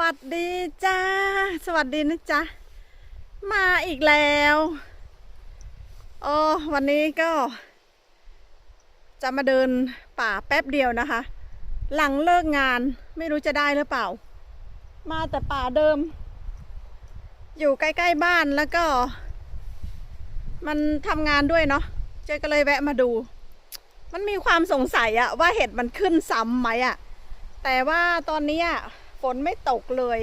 วัสดีจ้า สวัสดีนะจ๊ะ มาอีกแล้วโอ้วันนี้ก็ จะมาเดินป่าแป๊บเดียวนะคะ หลังเลิกงานไม่รู้จะได้หรือเปล่า มาแต่ป่าเดิม อยู่ใกล้ๆบ้านแล้วก็ มันทำงานด้วยเนาะเจ๊ก็เลยแวะมาดู มันมีความสงสัยอะว่าเห็ดมันขึ้นซ้ำไหมอะแต่ว่าตอนนี้อะ ฝนไม่ตกเลย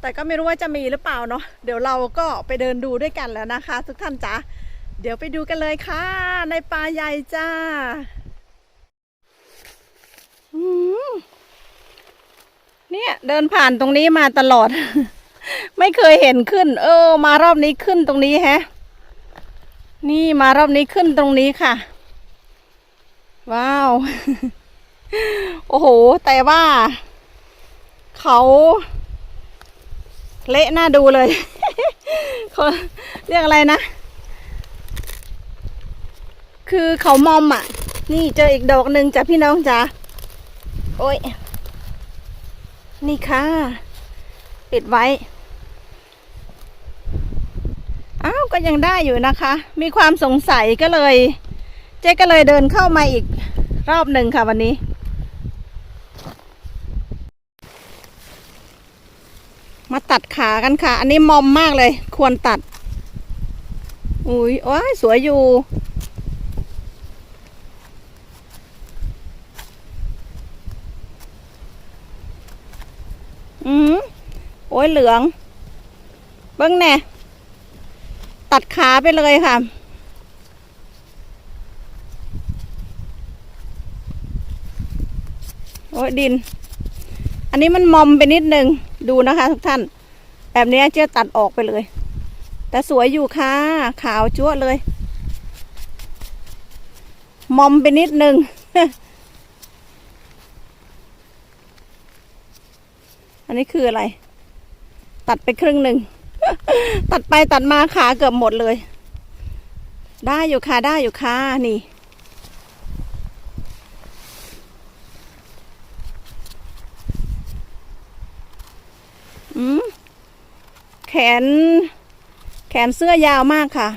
แต่ก็ไม่รู้ว่าจะมีหรือเปล่าเนาะเดี๋ยวเราก็ไปเดินดูด้วยกันแล้วนะคะ ทุกท่านจ๋าเดี๋ยวไปดูกันเลยค่ะ ในป่าใหญ่จ้าเนี่ยเดินผ่านตรงนี้มาตลอด ไม่เคยเห็นขึ้น เออ มารอบนี้ขึ้นตรงนี้แฮะ นี่มารอบนี้ขึ้นตรงนี้ค่ะ ว้าว โอ้โห แต่ว่า เขาเละน่าดูเลยเขาเรียกอะไรนะ คือเขามอมอะ นี่เจออีกดอกหนึ่งจ้ะพี่น้องจ๋าโอ้ย นี่ค่ะปิดไว้ อ้าว ก็ยังได้อยู่นะคะ มีความสงสัยก็เลย เจ๊ก็เลยเดินเข้ามาอีกรอบหนึ่งค่ะวันนี้ มา ตัดขากันค่ะ อันนี้มอมมากเลย ควรตัด อุ้ยว้ายสวยอยู่ อืมโอ้ยเหลือง เบิ้งแน่ ตัดขาไปเลยค่ะโอ้ยดิน อันนี้มันมอมไปนิดนึง ดูนะคะทุกท่าน แบบนี้เจ๊ตัดออกไปเลย แต่สวยอยู่ค่ะ ขาวจั๊วเลย มอมไปนิดนึง อันนี้คืออะไร ตัดไปครึ่งหนึ่ง ตัดไปตัดมาขาเกือบหมดเลย ได้อยู่ค่ะ ได้อยู่ค่ะ นี่อืม แขน แขนเสื้อยาวมากค่ะ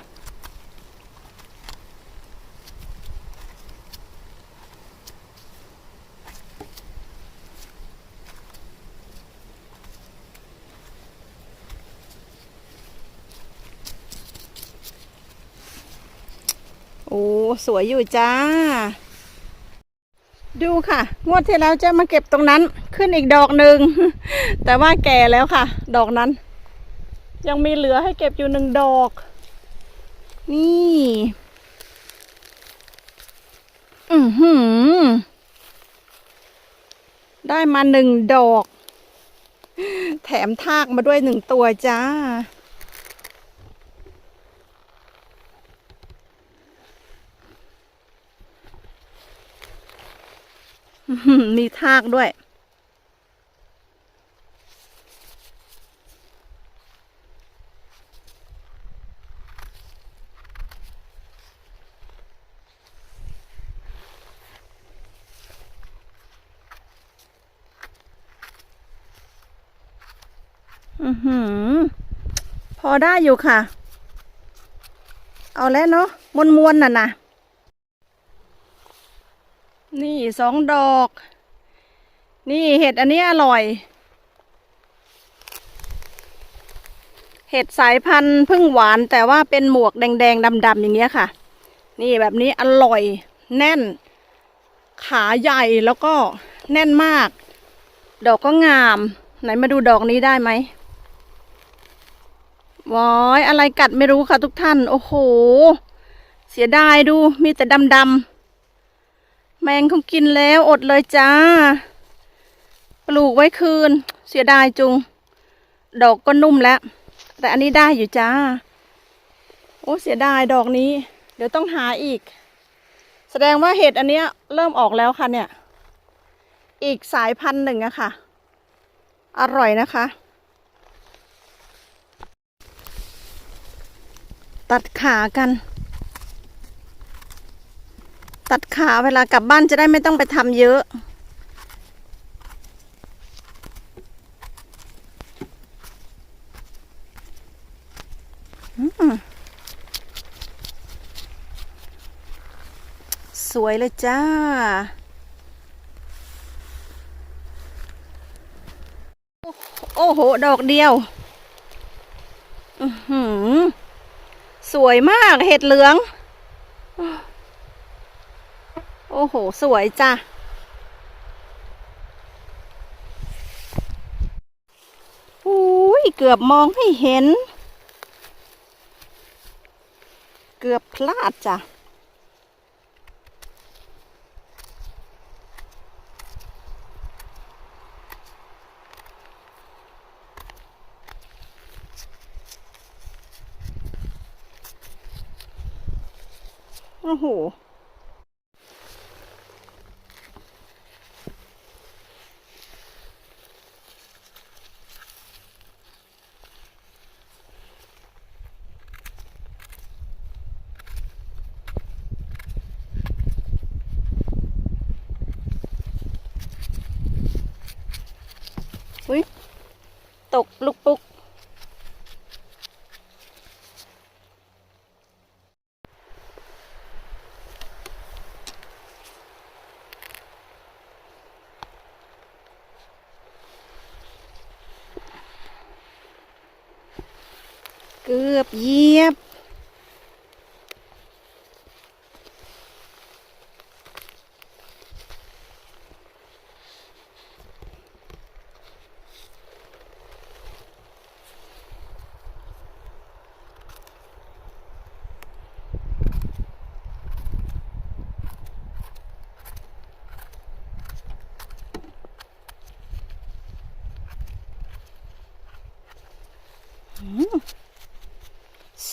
โอ้ สวยอยู่จ้า ดูค่ะ งวดที่แล้วจะมาเก็บตรงนั้น ขึ้นอีกดอกหนึ่ง แต่ว่าแก่แล้วค่ะ ดอกนั้น ยังมีเหลือให้เก็บอยู่หนึ่งดอก นี่ อือหือ ได้มาหนึ่งดอก แถมทากมาด้วยหนึ่งตัวจ้าอือมีทากด้วย อือหือ พอได้อยู่ค่ะ เอาแล้วเนาะมวนมวนๆน่ะนะนี่สองดอก นี่เห็ดอันนี้อร่อย เห็ดสายพันธุ์พึ่งหวานแต่ว่าเป็นหมวกแดงๆดำๆอย่างเงี้ยค่ะ นี่แบบนี้อร่อย แน่น ขาใหญ่แล้วก็แน่นมาก ดอกก็งาม ไหนมาดูดอกนี้ได้ไหม ว้ายอะไรกัดไม่รู้ค่ะทุกท่าน โอ้โห เสียดายดูมีแต่ดำๆแมงคงกินแล้วอดเลยจ้า ปลูกไว้คืน เสียดายจุง ดอกก็นุ่มแล้ว แต่อันนี้ได้อยู่จ้า โอ้เสียดายดอกนี้ เดี๋ยวต้องหาอีก แสดงว่าเห็ดอันเนี้ยเริ่มออกแล้วค่ะเนี่ย อีกสายพันธุ์หนึ่งอะค่ะ อร่อยนะคะ ตัดขากัน ตัดขาเวลากลับบ้านจะได้ไม่ต้องไปทำเยอะ สวยเลยจ้าโอ้โห ดอกเดียว สวยมากเห็ดเหลือง โอ้โห สวยจ้ะ อุ้ย เกือบมองไม่เห็น เกือบพลาดจ้ะ โอ้โห อุ้ยตกลุกปุก เกือบเหยียบ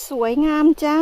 ส วยงามจ้า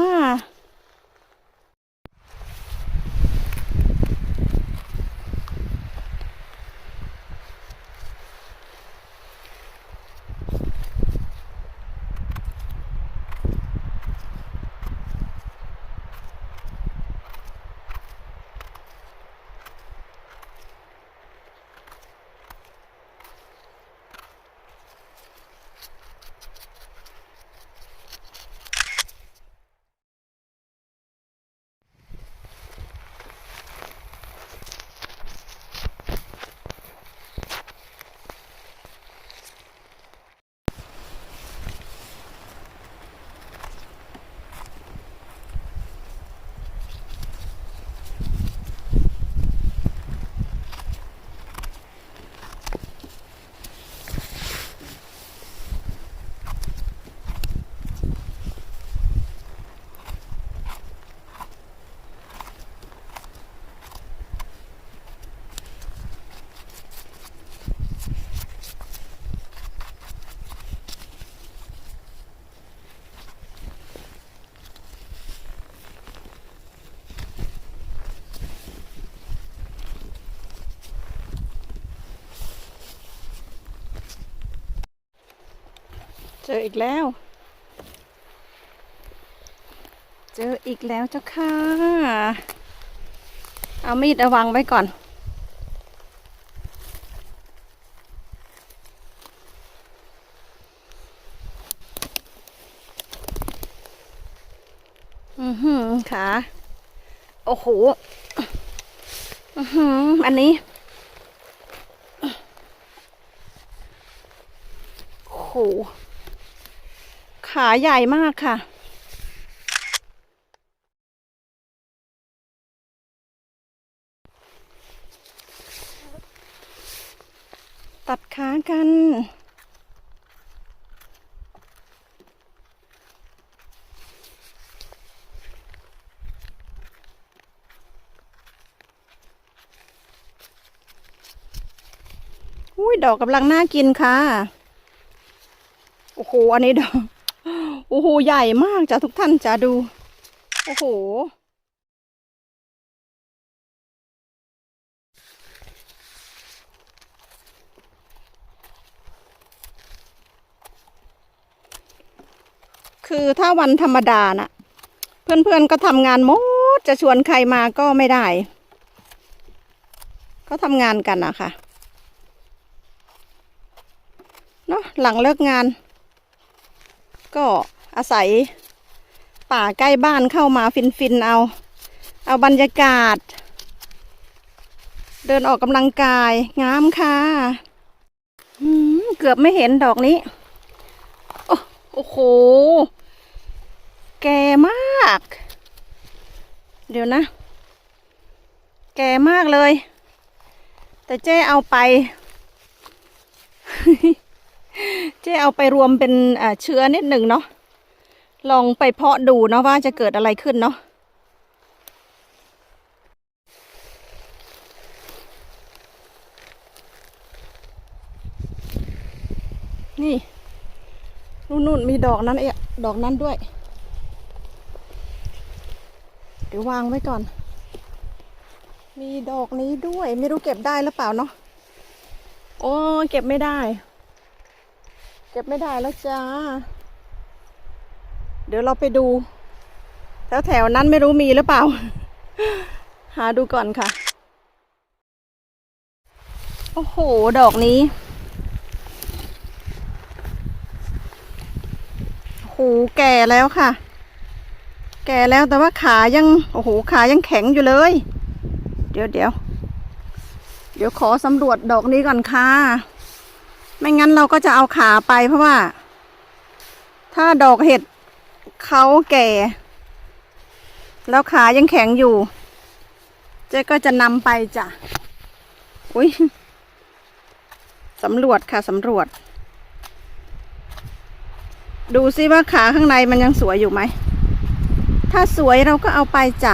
เจออีกแล้ว เจออีกแล้วเจ้าค่ะ เอามีดระวังไว้ก่อน อือหือค่ะ โอ้โห อือหือ อันนี้ โอ้โห ขาใหญ่มากค่ะตัดขากัน อุ้ยดอกกำลังน่ากินค่ะ โอ้โห อันนี้ดอก โอ้โห ใหญ่มากจ้ะทุกท่านจ้ะดู โอ้โห คือถ้าวันธรรมดาน่ะ เพื่อนๆก็ทำงานหมด จะชวนใครมาก็ไม่ได้ ก็ทำงานกันนะคะเนาะหลังเลิกงาน ก็ อาศัย ป่าใกล้บ้านเข้ามาฟินฟินๆเอา เอาบรรยากาศ เดินออกกำลังกาย งามค่ะเกือบไม่เห็นดอกนี้ โอ้โห แก่มาก เดี๋ยวนะ แก่มากเลย แต่เจ๊เอาไป เจ๊เอาไปรวมเป็นเชื้อนิดหนึ่งเนาะ ลองไปเพาะดูเนาะว่าจะเกิดอะไรขึ้นเนาะนี่นู่นๆมีดอกนั้นเอะดอกนั้นด้วย เดี๋ยววางไว้ก่อน มีดอกนี้ด้วย ไม่รู้เก็บได้หรือเปล่าเนาะโอ้เก็บไม่ได้ เก็บไม่ได้แล้วจ้า เดี๋ยวเราไปดู แถวแถวๆนั้นไม่รู้มีหรือเปล่า หาดูก่อนค่ะ โอ้โห ดอกนี้โอ้โหแก่แล้วค่ะ แก่แล้วแต่ว่าขายัง โอ้โห ขายังแข็งอยู่เลย เดี๋ยวเดี๋ยวเดี๋ยวขอสำรวจดอกนี้ก่อนค่ะ ไม่งั้นเราก็จะเอาขาไปเพราะว่า ถ้าดอกเห็ด เขาแก่ แล้วขายังแข็งอยู่ เจ๊ก็จะนำไปจ้ะ อุ้ยสำรวจค่ะสำรวจ ดูซิว่าขาข้างในมันยังสวยอยู่ไหม ถ้าสวยเราก็เอาไปจ้ะ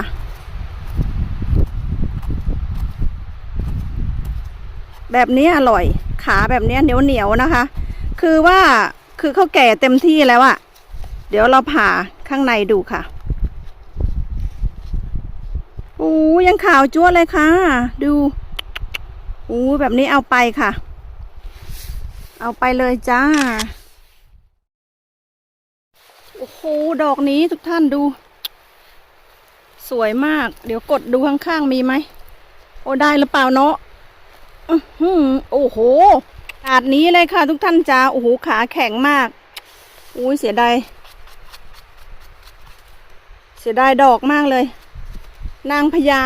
แบบนี้อร่อย ขาแบบนี้เหนียวเหนียวนะคะ คือว่าคือเขาแก่เต็มที่แล้วอะ เดี๋ยวเราผ่าข้างในดูค่ะโอ้ยังขาวจั๊วะเลยค่ะ ดูโอ้แบบนี้เอาไปค่ะ เอาไปเลยจ้า โอ้โห ดอกนี้ทุกท่านดู สวยมาก เดี๋ยวกดดูข้างๆมีไหม โอ้ได้หรือเปล่าเนาะอื้อโอ้โหขาดนี้เลยค่ะทุกท่านจ้า โอ้โห ขาแข็งมาก อุ้ยเสียดาย สียดายดอกมากเลย นางพญา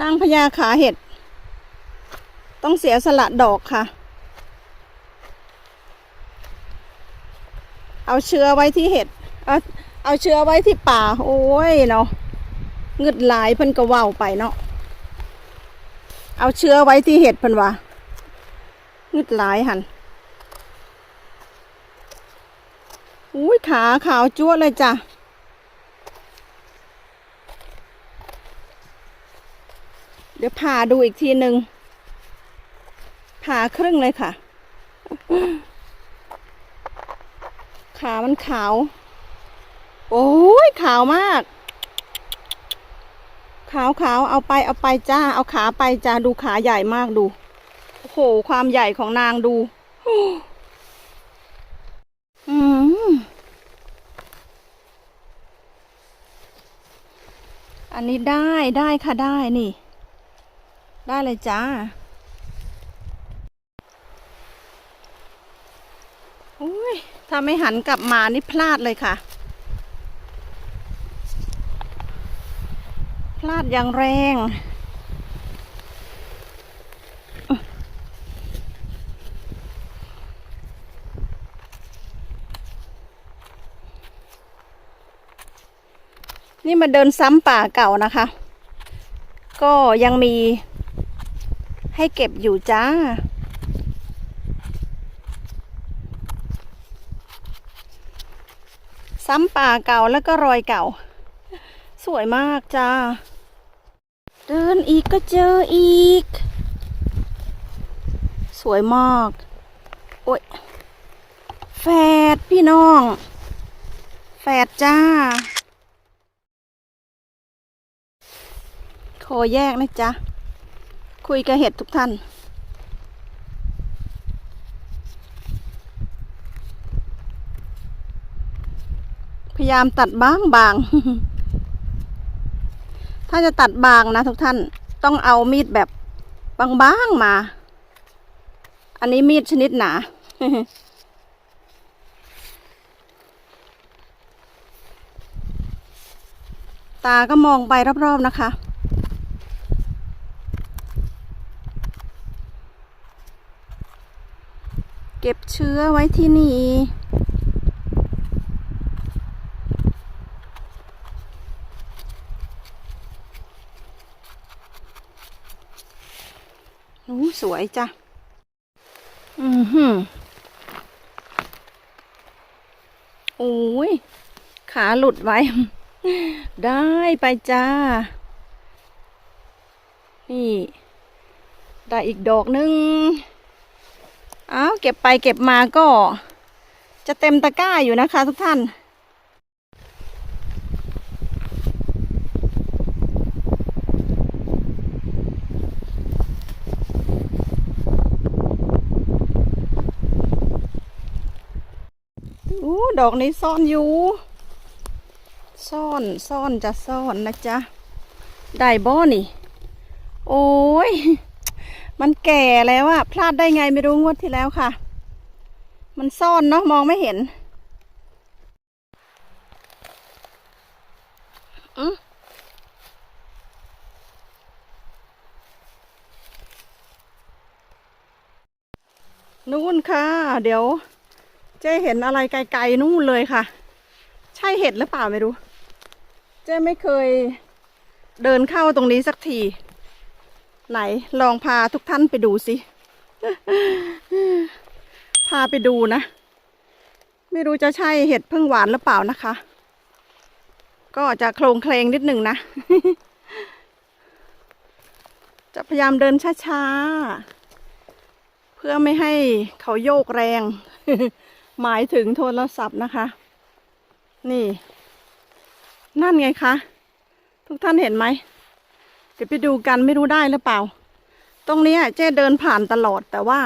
นางพญาขาเห็ด ต้องเสียสละดอกค่ะ เอาเชื้อไว้ที่เห็ด เอาเอาเชื้อไว้ที่ป่า โอ้ยเนาะเงึดหลายเพิ่นก็ว้าวไปเนาะ เอาเชื้อไว้ที่เห็ดเพิ่นว่าเงึดหลายหันอุ้ยขาขาวจั่วเลยจ้ะ ดี๋ยวผ่าดูอีกทีหนึ่งผ่าครึ่งเลยค่ะ ขามันขาว โอ้ยขาวมาก ขาวขาวเอาไปเอาไปจ้า เอาขาไปจ้าดูขาใหญ่มากดู โอ้โห ความใหญ่ของนางดูอืมอันนี้ได้ได้ค่ะได้นี่ ได้เลยจ้าโอ้ยถ้าไม่หันกลับมานี่พลาดเลยค่ะ พลาดอย่างแรง นี่มาเดินซ้ำป่าเก่านะคะ ก็ยังมี ให้เก็บอยู่จ้า ซ้ำป่าเก่าแล้วก็รอยเก่า สวยมากจ้า เดินอีกก็เจออีก สวยมาก โอ้ย แฝดพี่น้อง แฝดจ้าขอแยกนะจ๊ะ คุยกับเห็ดทุกท่าน พยายามตัดบางบาง ถ้าจะตัดบางนะทุกท่านต้องเอามีดแบบบางๆมา อันนี้มีดชนิดหนาตาก็มองไปรอบๆนะคะ ก็บเชื้อไว้ที่นี่ นูสวยจ้ะ อือหือโอ้ย ขาหลุดไว้ ได้ไปจ้า นี่ ได้อีกดอกหนึง เอาเก็บไปเก็บมาก็ จะเต็มตะกร้าอยู่นะคะทุกท่าน อู้ดอกนี้ซ่อนอยู่ ซ่อนซ่อนจะซ่อนนะจ๊ะ ได้บ่นี่ โอ้ย มันแก่แล้วอะพลาดได้ไงไม่รู้งวดที่แล้วค่ะ มันซ่อนเนาะมองไม่เห็นอืมนู่นค่ะ เดี๋ยวเจ๊เห็นอะไรไกลๆนู่นเลยค่ะ ใช่เห็ดหรือเปล่าไม่รู้ เจ๊ไม่เคยเดินเข้าตรงนี้สักที ไหนลองพาทุกท่านไปดูสิ พาไปดูนะ ไม่รู้จะใช่เห็ดพึ่งหวานหรือเปล่านะคะ ก็จะโครงเคลงนิดหนึ่งนะ จะพยายามเดินช้าๆ เพื่อไม่ให้เขาโยกแรง หมายถึงโทรศัพท์นะคะ นี่ นั่นไงคะ ทุกท่านเห็นไหม เดี๋ยวไปดูกันไม่รู้ได้หรือเปล่า ตรงนี้เจ๊เดินผ่านตลอดแต่ว่า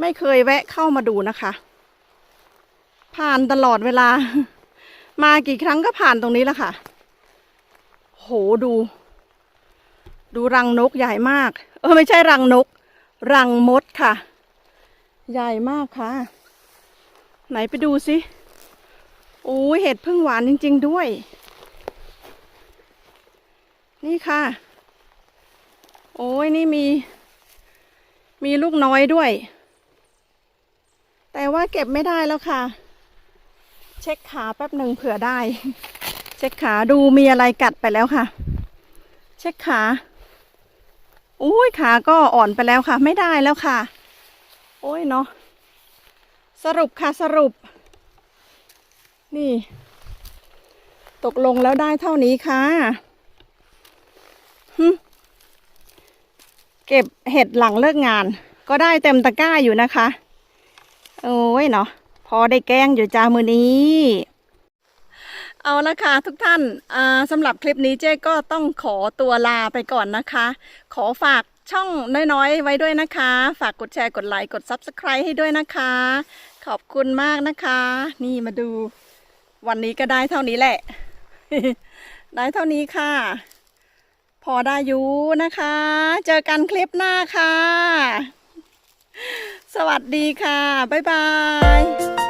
ไม่เคยแวะเข้ามาดูนะคะ ผ่านตลอดเวลา มากี่ครั้งก็ผ่านตรงนี้แหละค่ะ โหดู ดูรังนกใหญ่มาก เออไม่ใช่รังนก รังมดค่ะ ใหญ่มากค่ะ ไหนไปดูสิโอ้ยเห็ดพึ่งหวานจริง ๆ ด้วย นี่ค่ะ โอ้ยนี่มี มีลูกน้อยด้วย แต่ว่าเก็บไม่ได้แล้วค่ะ เช็คขาแป๊บหนึ่งเผื่อได้ เช็คขาดูมีอะไรกัดไปแล้วค่ะ เช็คขาอุ้ยขาก็อ่อนไปแล้วค่ะ ไม่ได้แล้วค่ะ โอ้ยเนาะสรุปค่ะสรุป นี่ ตกลงแล้วได้เท่านี้ค่ะ เก็บเห็ดหลังเลิกงาน ก็ได้เต็มตะกร้าอยู่นะคะ โอ้ยเนาะพอได้แกงอยู่จ้ามือนี้ เอาละค่ะทุกท่านสำหรับคลิปนี้เจ๊ก็ต้องขอตัวลาไปก่อนนะคะ ขอฝากช่องน้อยๆ ไว้ด้วยนะคะ ฝากกดแชร์กดไลค์กด Subscribe ให้ด้วยนะคะ ขอบคุณมากนะคะ นี่มาดู วันนี้ก็ได้เท่านี้แหละ ได้เท่านี้ค่ะ พอได้อยู่นะคะ เจอกันคลิปหน้าค่ะ สวัสดีค่ะ บ๊ายบาย